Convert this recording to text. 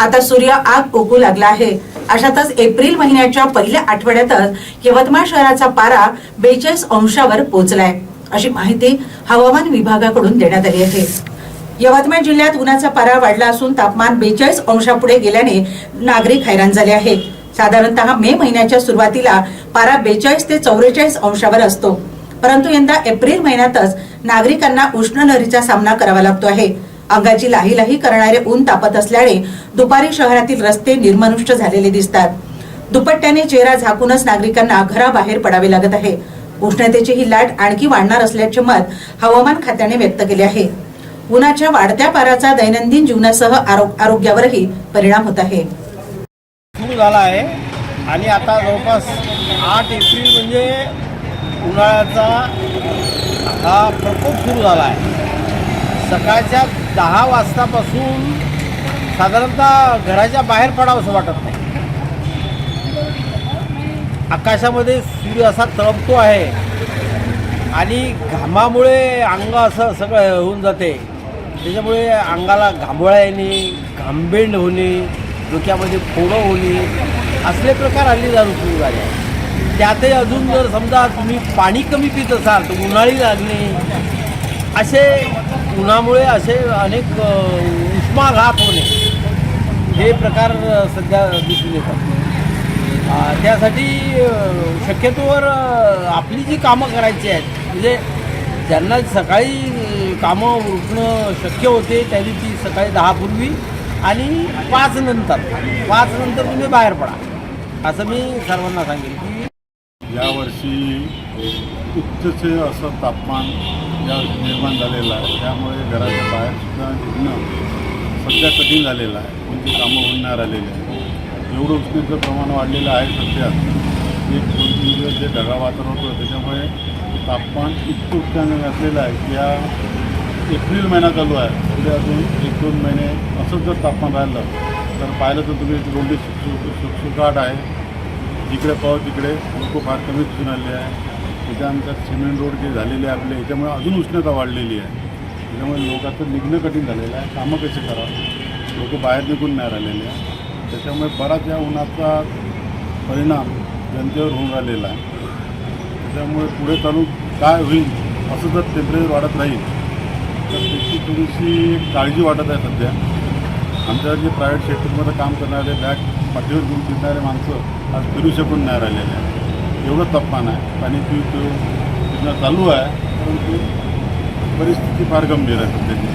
आता सूर्य आग ओकू लागला आहे. अशातच एप्रिल महिन्याच्या पहिल्या आठवड्यातच यवतमाळ शहराचा पारा बेचाळीस अंशावर पोहोचलाय. अशी माहिती हवामान विभागाकडून देण्यात आली आहे. यवतमाळ जिल्ह्यात उन्हाचा पारा वाढला असून तापमान बेचाळीस अंशापुढे गेल्याने नागरिक हैराण झाले आहेत. साधारणतः मे महिन्याच्या सुरुवातीला पारा बेचाळीस ते चौवेचाळीस अंशावर असतो. परंतु यंदा एप्रिल महिन्यातच नागरिकांना उष्ण लहरीचा सामना करावा लागतो आहे. अंगाची लाही लाही करणारे ऊन तापत असल्याने दुपारी शहरातील रस्ते निर्मनुष्य झालेले दिसतात. दुपट्ट्याने चेहरा झाकूनच नागरिकांना घराबाहेर पडावे लागत आहे. उष्णतेची ही लाट आणखी वाढणार असल्याचे मत हवामान खात्याने व्यक्त केले आहे. उन्हाच्या वाढत्या पाराचा दैनंदिन जीवनासह आरो- आरोग्यावरही परिणाम होत आहे. सुरू झाला आहे आणि आता जवळपास आठ एप्रिल म्हणजे उन्हाळ्याचा हा प्रकोप सुरू झाला आहे. सकाळच्या दहा वाजतापासून साधारणतः घराच्या बाहेर पडावं असं वाटत नाही. आकाशामध्ये सूर्य असा तळपतो आहे आणि घामामुळे अंग असं सगळं होऊन जाते. त्याच्यामुळे अंगाला घांबोळा येणे घांबेंड होणे डोक्यामध्ये फोडं होणे असले प्रकार हल्ली दारू सुरू झाले त्यातही अजून जर समजा तुम्ही पाणी कमी पित असाल तर उन्हाळी लागणे असे उन्हामुळे असे अनेक उष्माघात होणे हे प्रकार सध्या दिसून येतात. त्यासाठी शक्यतोवर आपली जी कामं करायची आहेत म्हणजे ज्यांना सकाळी कामं उठणं शक्य होते त्यांनी ती सकाळी दहापूर्वी आणि पाच नंतर. पाच नंतर तुम्ही बाहेर पडा. असं मी सर्वांना सांगेन की यावर्षी उच्चचे असं तापमान या निर्माण झालेला आहे. त्यामुळे घराच्या बाहेर सुद्धा निघणं सध्या कठीण झालेलं आहे. कोणती कामं होणार नाही राहिलेली आहे एवढं उष्णतेचं प्रमाण वाढलेलं आहे सध्या. एक दोन तीन दिवस जे ढगाळ वातावरण होतं त्याच्यामुळे तापमान इतकं उच्चांक घातलेलं आहे की या एप्रिल महिना चालू आहे. पुढे अजून एक दोन महिने असंच जर तापमान राहिलं तर पाहिलं तर तुम्ही रोंडी सुखसुखाट आहे. जिकडे पाहू तिकडे खूप फार कमी दिसून आले आहे. त्याच्यानंतर सिमेंट रोड जे झालेले आहे आपले याच्यामुळे अजून उष्णता वाढलेली आहे. त्याच्यामुळे लोकांचं निघणं कठीण झालेलं आहे. कामं कसे करावं? लोक बाहेर निघून नाही राहिलेले आहे. त्याच्यामुळे बराच या उन्हाचा परिणाम जनतेवर होऊन राहिलेला आहे. त्याच्यामुळे पुढे चालू काय होईल असं जर टेम्परेचर वाढत राहील तर त्याची थोडीशी काळजी वाटत आहे सध्या. आमच्या जे प्रायव्हेट सेक्टरमध्ये काम करणारे बॅग पाठीवर घेऊन फिरणारे माणसं आज फिरू शकून नाही राहिलेले आहे एवढं तापमान आहे पाणी पिऊ पिऊ फिरणं चालू आहे परंतु परिस्थिती फार गंभीर आहे सध्याची